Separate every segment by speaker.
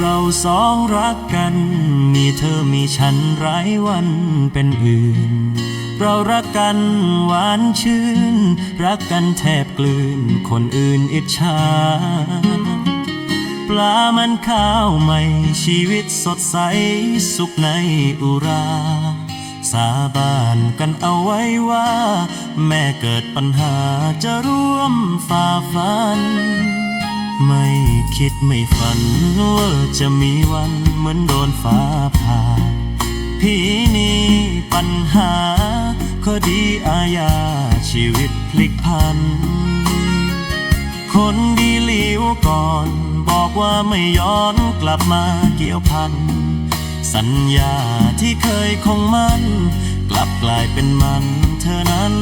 Speaker 1: เราสองรักกัน มีเธอมีฉันไร้วันเป็นอื่น เรารักกันหวานชื่น รักกันแทบกลืน คนอื่นอิจฉาปลามันข้าวใหม่ชีวิตสดใส สุขในอุรา สาบานกันเอาไว้ว่า แม่เกิดปัญหาจะร่วมฝ่าฟัน ไม่คิดไม่ฝันว่าจะมีวันเหมือนโดนฟ้าผ่าพี่นี่ปัญหาคดีอาญาชีวิตพลิกพัน คนดีหลิวก่อน บอกว่าไม่ย้อนกลับมาเกี่ยวพัน สัญญาที่เคยคงมั่นกลับกลายเป็นมัน เธอนั้น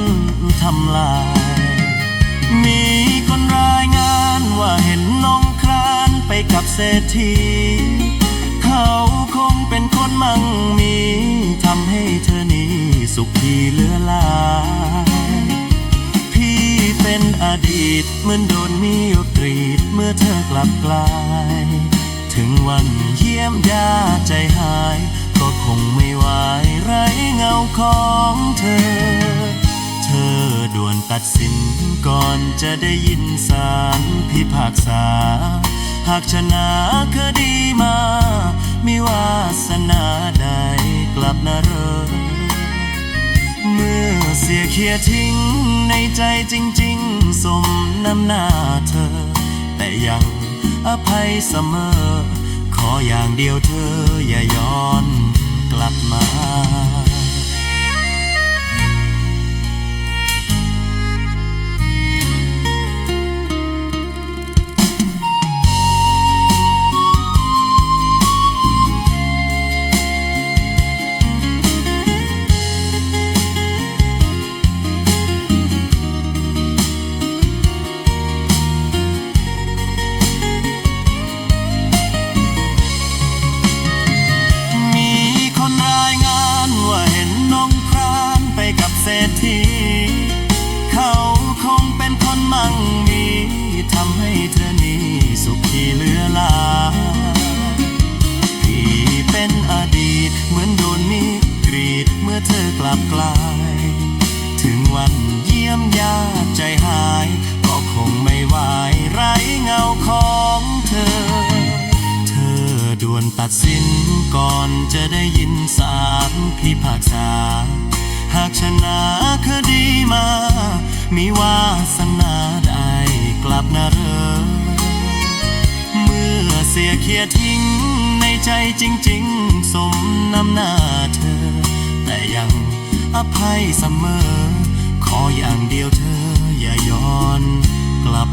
Speaker 1: ทำลาย มีคนราย เศรษฐี เขาคงเป็นคนมั่งมีทำให้เธอนี้สุขที่เหลือหลาย พี่เป็นอดีตเหมือนโดนมีดกรีดเมื่อเธอกลับกลาย ถึงวันเยี่ยมยาใจหาย ก็คงไม่ไหวไรเงาของเธอเธอด่วนตัดสินก่อนจะได้ยินสารพิพากษา หากชนะคดีมา มีวาสนาใดกลับนรอเมื่อเสียเคียทิ้งในใจจริง ๆ สมน้ำหน้าเธอ แต่ยังอภัยเสมอ ขออย่างเดียวเธออย่าย้อนกลับมา เหลือลา พี่เป็นอดีตเหมือนโดนมีดกรีดเมื่อเธอกลับกลาย ถึงวันเยี่ยมญาติใจหาย ก็คงไม่ไหวไรเงาของเธอ เธอด่วนตัดสินก่อนจะได้ยินสารพิพากษา หากชนะคดีมา มีวาสนาได้กลับนะเรอ เสียเคียทิ้ง ในใจจริง ๆ สมน้ำหน้าเธอ แต่ยังอภัยเสมอ ขออย่างเดียวเธออย่าย้อนกลับ